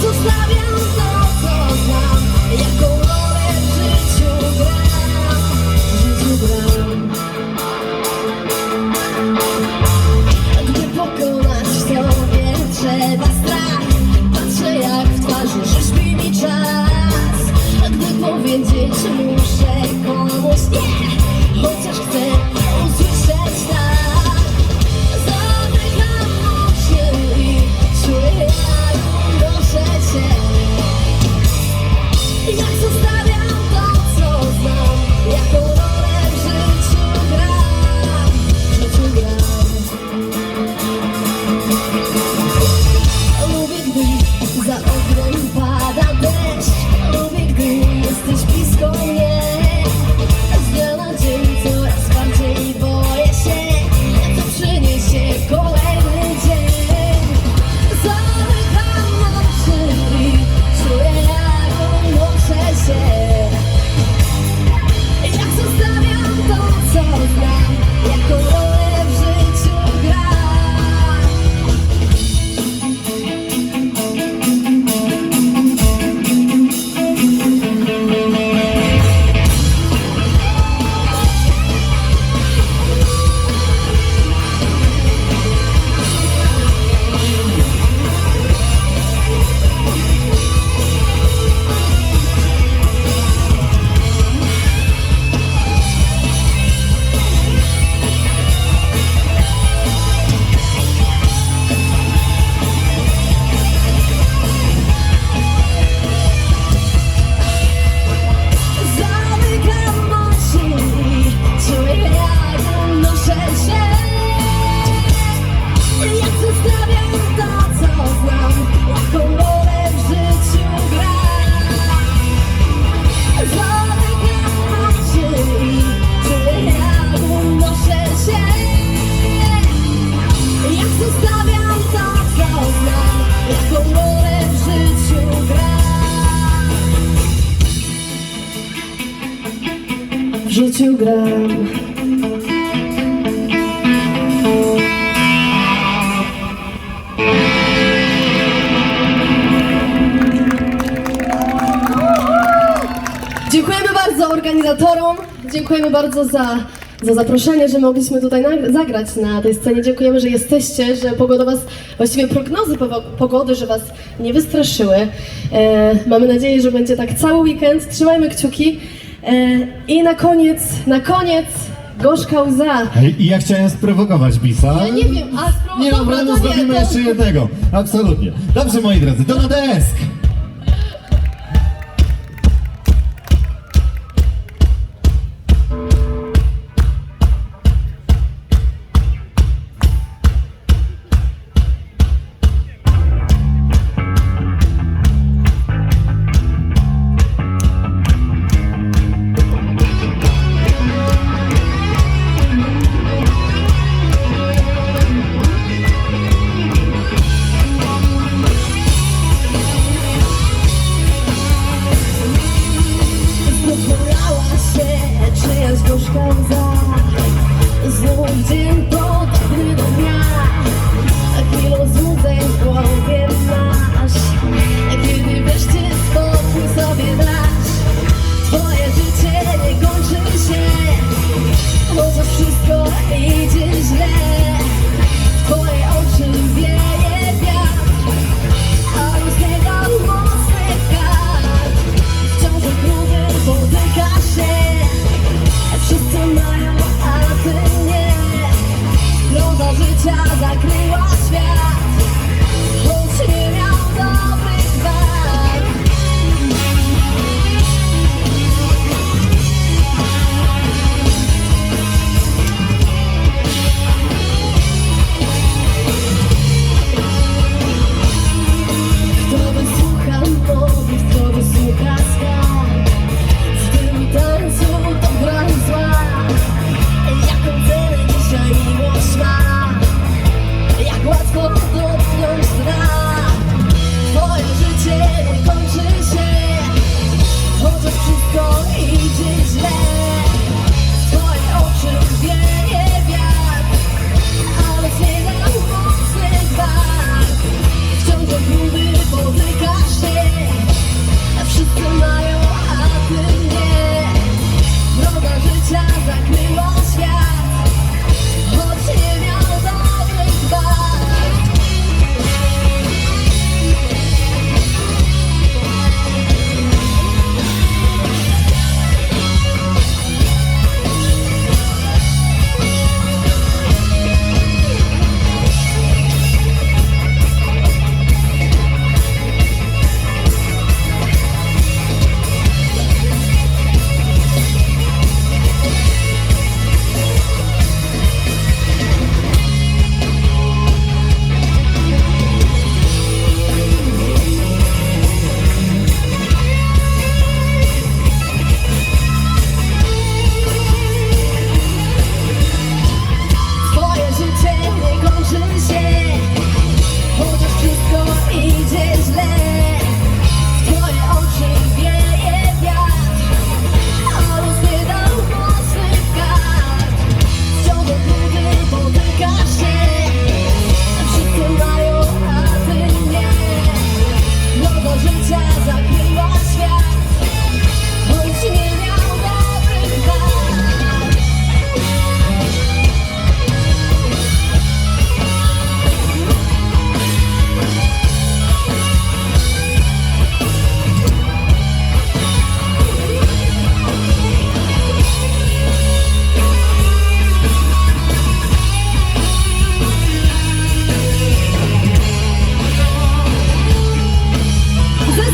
Jezus, slawiam to, co znam, jako życiu gram. Dziękujemy bardzo organizatorom, dziękujemy bardzo za, za zaproszenie, że mogliśmy tutaj zagrać na tej scenie. Dziękujemy, że jesteście, że pogoda was, właściwie prognozy pogody, że was nie wystraszyły. E, mamy nadzieję, że będzie tak cały weekend. Trzymajmy kciuki. E, I na koniec, na koniec gorzka łza. I ja chciałem sprowokować Bisa. Ja nie wiem, a spróbuj. Nie ma problemu, zrobimy jeszcze jednego. Absolutnie. Dobrze, moi drodzy, to na desk.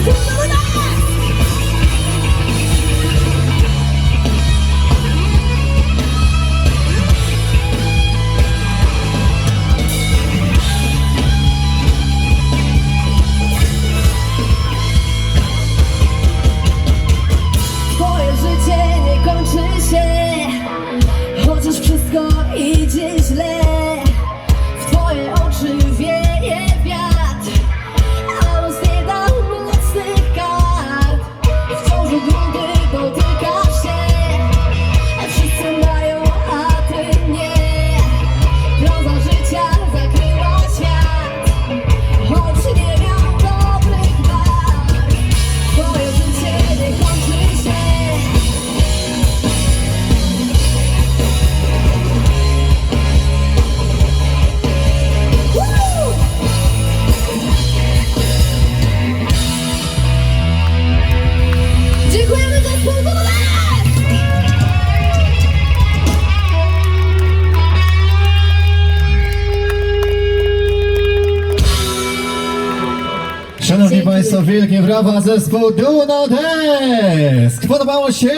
Zespół Państwo, wielkie brawa zespół Duno Desk! Podobało się?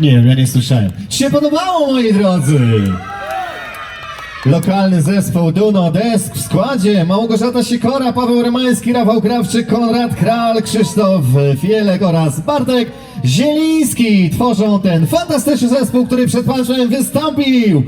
Nie wiem, ja nie słyszałem. Się podobało, moi drodzy? Lokalny zespół Duno Desk w składzie Małgorzata Sikora, Paweł Remański, Rafał Krawczyk, Konrad Kral, Krzysztof Fielek oraz Bartek Zieliński tworzą ten fantastyczny zespół, który przed Państwem wystąpił.